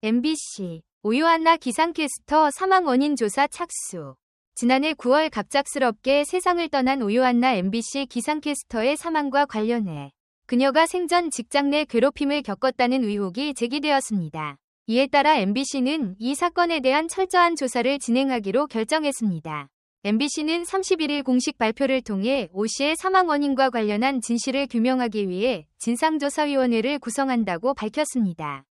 MBC 오요한나 기상캐스터 사망 원인 조사 착수. 지난해 9월 갑작스럽게 세상을 떠난 오요한나 MBC 기상캐스터의 사망과 관련해 그녀가 생전 직장 내 괴롭힘을 겪었다는 의혹이 제기되었습니다. 이에 따라 MBC는 이 사건에 대한 철저한 조사를 진행하기로 결정했습니다. MBC는 31일 공식 발표를 통해 오 씨의 사망 원인과 관련한 진실을 규명하기 위해 진상조사위원회를 구성한다고 밝혔습니다.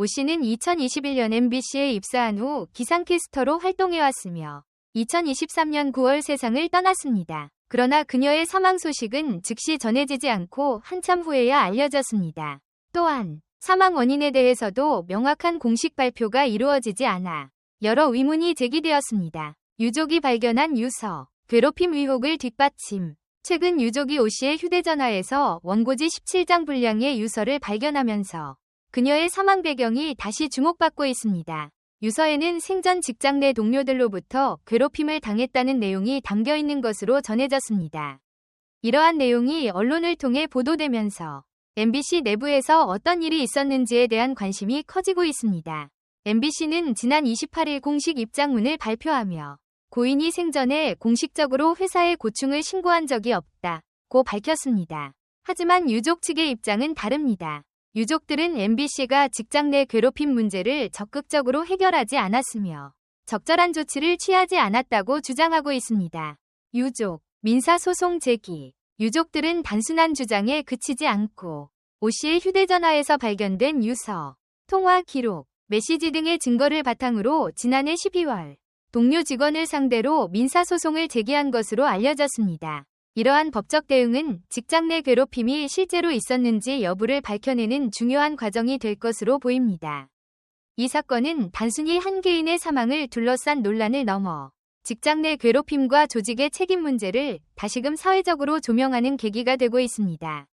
오 씨는 2021년 MBC에 입사한 후 기상캐스터로 활동해왔으며 2023년 9월 세상을 떠났습니다. 그러나 그녀의 사망 소식은 즉시 전해지지 않고 한참 후에야 알려졌습니다. 또한 사망 원인에 대해서도 명확한 공식 발표가 이루어지지 않아 여러 의문이 제기되었습니다. 유족이 발견한 유서, 괴롭힘 의혹을 뒷받침. 최근 유족이 오 씨의 휴대전화에서 원고지 17장 분량의 유서를 발견하면서 그녀의 사망 배경이 다시 주목받고 있습니다. 유서에는 생전 직장 내 동료들로부터 괴롭힘을 당했다는 내용이 담겨 있는 것으로 전해졌습니다. 이러한 내용이 언론을 통해 보도되면서 MBC 내부에서 어떤 일이 있었는지에 대한 관심이 커지고 있습니다. MBC는 지난 28일 공식 입장문을 발표하며 고인이 생전에 공식적으로 회사에 고충을 신고한 적이 없다 고 밝혔습니다. 하지만 유족 측의 입장은 다릅니다. 유족들은 MBC가 직장 내 괴롭힘 문제를 적극적으로 해결하지 않았으며 적절한 조치를 취하지 않았다고 주장하고 있습니다. 유족, 민사소송 제기. 유족들은 단순한 주장에 그치지 않고 오 씨의 휴대전화에서 발견된 유서, 통화 기록, 메시지 등의 증거를 바탕으로 지난해 12월 동료 직원을 상대로 민사소송을 제기한 것으로 알려졌습니다. 이러한 법적 대응은 직장 내 괴롭힘이 실제로 있었는지 여부를 밝혀내는 중요한 과정이 될 것으로 보입니다. 이 사건은 단순히 한 개인의 사망을 둘러싼 논란을 넘어 직장 내 괴롭힘과 조직의 책임 문제를 다시금 사회적으로 조명하는 계기가 되고 있습니다.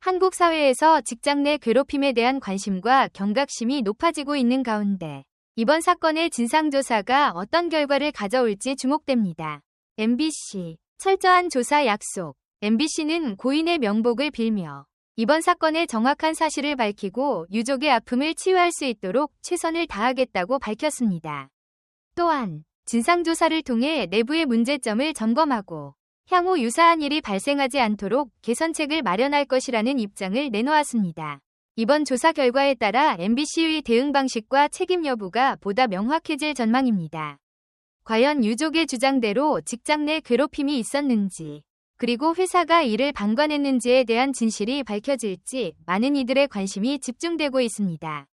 한국 사회에서 직장 내 괴롭힘에 대한 관심과 경각심이 높아지고 있는 가운데 이번 사건의 진상조사가 어떤 결과를 가져올지 주목됩니다. MBC 철저한 조사 약속. MBC는 고인의 명복을 빌며 이번 사건의 정확한 사실을 밝히고 유족의 아픔을 치유할 수 있도록 최선을 다하겠다고 밝혔습니다. 또한 진상조사를 통해 내부의 문제점을 점검하고 향후 유사한 일이 발생하지 않도록 개선책을 마련할 것이라는 입장을 내놓았습니다. 이번 조사 결과에 따라 MBC의 대응 방식과 책임 여부가 보다 명확해질 전망입니다. 과연 유족의 주장대로 직장 내 괴롭힘이 있었는지, 그리고 회사가 이를 방관했는지에 대한 진실이 밝혀질지 많은 이들의 관심이 집중되고 있습니다.